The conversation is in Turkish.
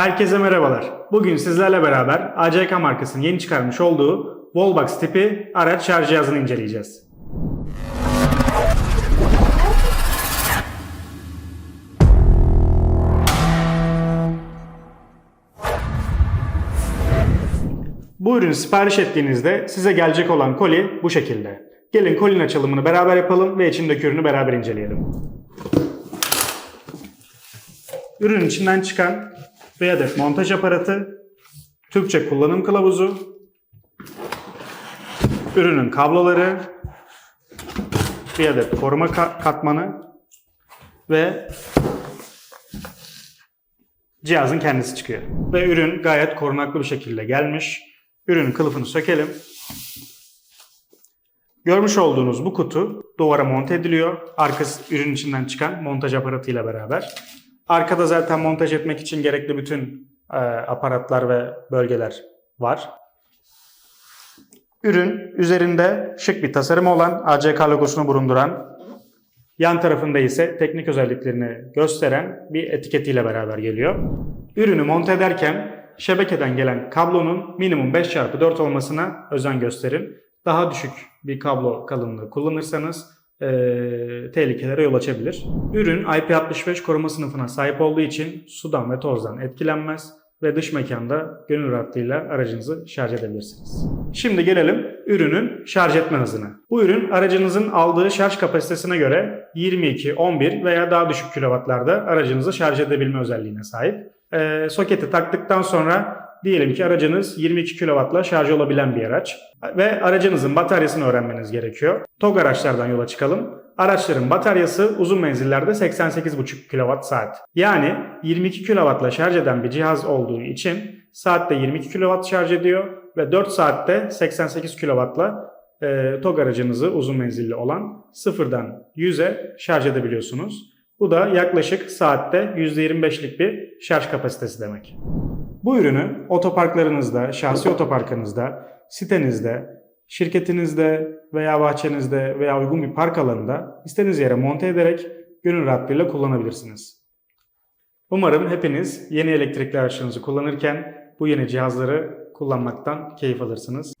Herkese merhabalar. Bugün sizlerle beraber ACK markasının yeni çıkarmış olduğu Wallbox tipi araç şarj cihazını inceleyeceğiz. Bu ürünü sipariş ettiğinizde size gelecek olan koli bu şekilde. Gelin kolinin açılımını beraber yapalım ve içindeki ürünü beraber inceleyelim. Ürünün içinden çıkan bir adet montaj aparatı, Türkçe kullanım kılavuzu, ürünün kabloları, bir adet koruma ka- katmanı ve cihazın kendisi çıkıyor. Ve ürün gayet korunaklı bir şekilde gelmiş. Ürünün kılıfını sökelim. Görmüş olduğunuz bu kutu duvara monte ediliyor. Arkası ürün içinden çıkan montaj aparatıyla beraber. Arkada zaten montaj etmek için gerekli bütün e, aparatlar ve bölgeler var. Ürün üzerinde şık bir tasarım olan ACK logosunu bulunduran, yan tarafında ise teknik özelliklerini gösteren bir etiketiyle beraber geliyor. Ürünü monte ederken şebekeden gelen kablonun minimum 5x4 olmasına özen gösterin. Daha düşük bir kablo kalınlığı kullanırsanız eee, tehlikelere yol açabilir. Ürün IP65 koruma sınıfına sahip olduğu için sudan ve tozdan etkilenmez ve dış mekanda gönül rahatlığıyla aracınızı şarj edebilirsiniz. Şimdi gelelim ürünün şarj etme hızına. Bu ürün aracınızın aldığı şarj kapasitesine göre 22, 11 veya daha düşük kilovatlarda aracınızı şarj edebilme özelliğine sahip. Ee, soketi taktıktan sonra diyelim ki aracınız 22 kW'la şarj olabilen bir araç ve aracınızın bataryasını öğrenmeniz gerekiyor. TOG araçlardan yola çıkalım. Araçların bataryası uzun menzillerde 88,5 kWh. Yani 22 kW'la şarj eden bir cihaz olduğu için saatte 22 kW şarj ediyor ve 4 saatte 88 kW'la e, TOG aracınızı uzun menzilli olan sıfırdan 100'e şarj edebiliyorsunuz. Bu da yaklaşık saatte %25'lik bir şarj kapasitesi demek. Bu ürünü otoparklarınızda, şahsi otoparkınızda, sitenizde, şirketinizde veya bahçenizde veya uygun bir park alanında istediğiniz yere monte ederek gönül rahatlığıyla kullanabilirsiniz. Umarım hepiniz yeni elektrikli araçlarınızı kullanırken bu yeni cihazları kullanmaktan keyif alırsınız.